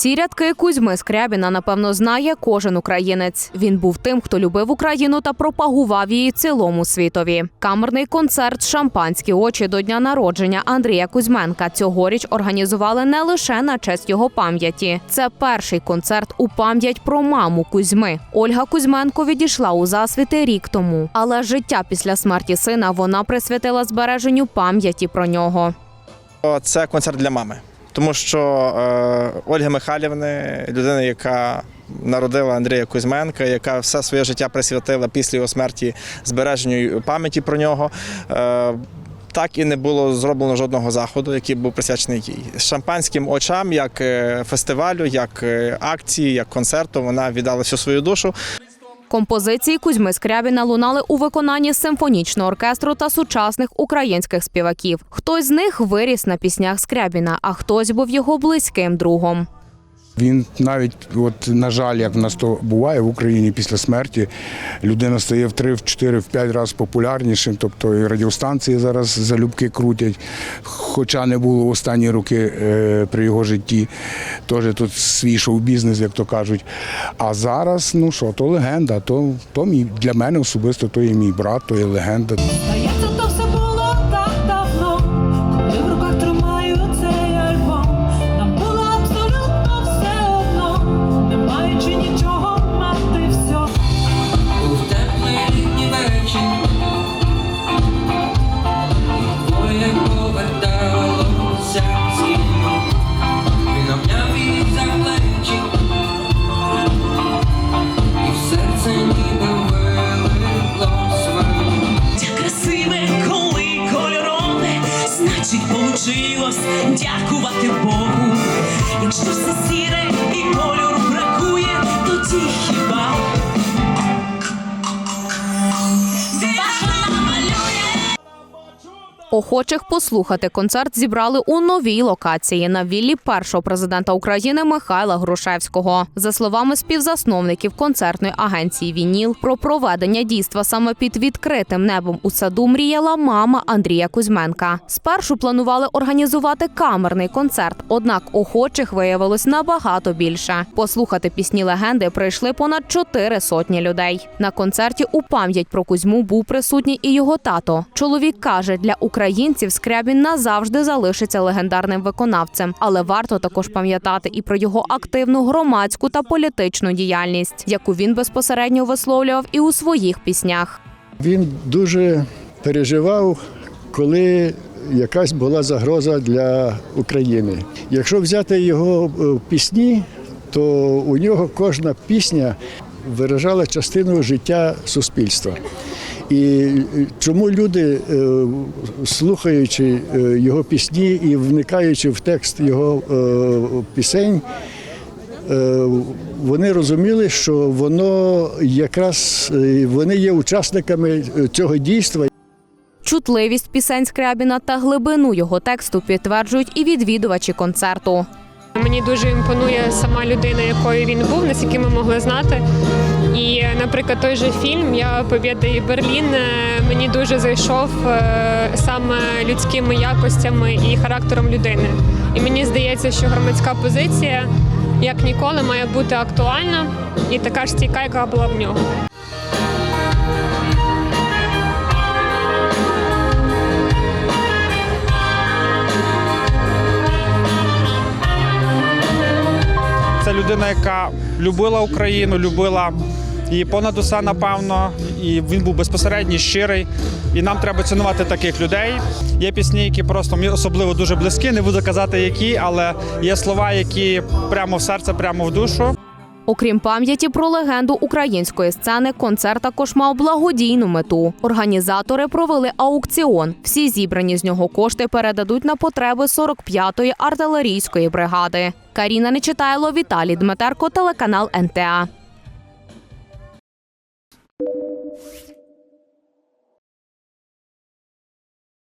Ці рядки Кузьми Скрябіна, напевно, знає кожен українець. Він був тим, хто любив Україну та пропагував її цілому світові. Камерний концерт Шампанські очі до дня народження Андрія Кузьменка цьогоріч організували не лише на честь його пам'яті. Це перший концерт у пам'ять про маму Кузьми. Ольга Кузьменко відійшла у засвіти рік тому, але життя після смерті сина вона присвятила збереженню пам'яті про нього. Це концерт для мами, тому що е, Ольга Михайлівна, людина, яка народила Андрія Кузьменка, яка все своє життя присвятила після його смерті збереженню пам'яті про нього. Е, так і не було зроблено жодного заходу, який був присвячений їй. З шампанським очам, як е, фестивалю, як акції, як концерту, вона віддала всю свою душу. Композиції Кузьми Скрябіна лунали у виконанні симфонічного оркестру та сучасних українських співаків. Хтось з них виріс на піснях Скрябіна, а хтось був його близьким другом. Він навіть, от на жаль, як в нас то буває в Україні після смерті, людина стає в 3, в 4, в 5 разів популярнішим. Тобто і радіостанції зараз залюбки крутять, хоча не було останні роки е, при його житті. Теж тут свій шоу-бізнес, як то кажуть. А зараз, ну що, то легенда, то, то мій, для мене особисто то є мій брат, то є легенда. Получилось дякувати Богу. Якщо все сіре Охочих послухати концерт зібрали у новій локації на віллі першого президента України Михайла Грушевського. За словами співзасновників концертної агенції Вініл, про проведення дійства саме під відкритим небом у саду мріяла мама Андрія Кузьменка. Спершу планували організувати камерний концерт, однак охочих виявилось набагато більше. Послухати пісні легенди прийшли понад чотири сотні людей. На концерті у пам'ять про Кузьму був присутній і його тато. Чоловік каже, для українців Скрябін назавжди залишиться легендарним виконавцем, але варто також пам'ятати і про його активну громадську та політичну діяльність, яку він безпосередньо висловлював і у своїх піснях. Він дуже переживав, коли якась була загроза для України. Якщо взяти його е, пісні, то у нього кожна пісня виражала частину життя суспільства. І чому люди, е, слухаючи е, його пісні і вникаючи в текст його е, пісень, вони розуміли, що воно якраз вони є учасниками цього дійства. Чутливість пісень Скрябіна та глибину його тексту підтверджують і відвідувачі концерту. Мені дуже імпонує сама людина, якою він був, наскільки ми могли знати. І, наприклад, той же фільм Я Побєда і Берлін е, мені дуже зайшов е, саме людськими якостями і характером людини. І мені здається, що громадська позиція як ніколи має бути актуальна і така ж стійка, яка була в нього. Це людина, яка любила Україну, любила її понад усе, напевно. І він був безпосередній, щирий. І нам треба цінувати таких людей. Є пісні, які просто мені особливо дуже близькі. Не буду казати, які, але є слова, які прямо в серце, прямо в душу. Окрім пам'яті про легенду української сцени, концерт також мав благодійну мету. Організатори провели аукціон. Всі зібрані з нього кошти передадуть на потреби 45-ї артилерійської бригади. Каріна Нечитайло, Віталій Дмитерко, телеканал НТА.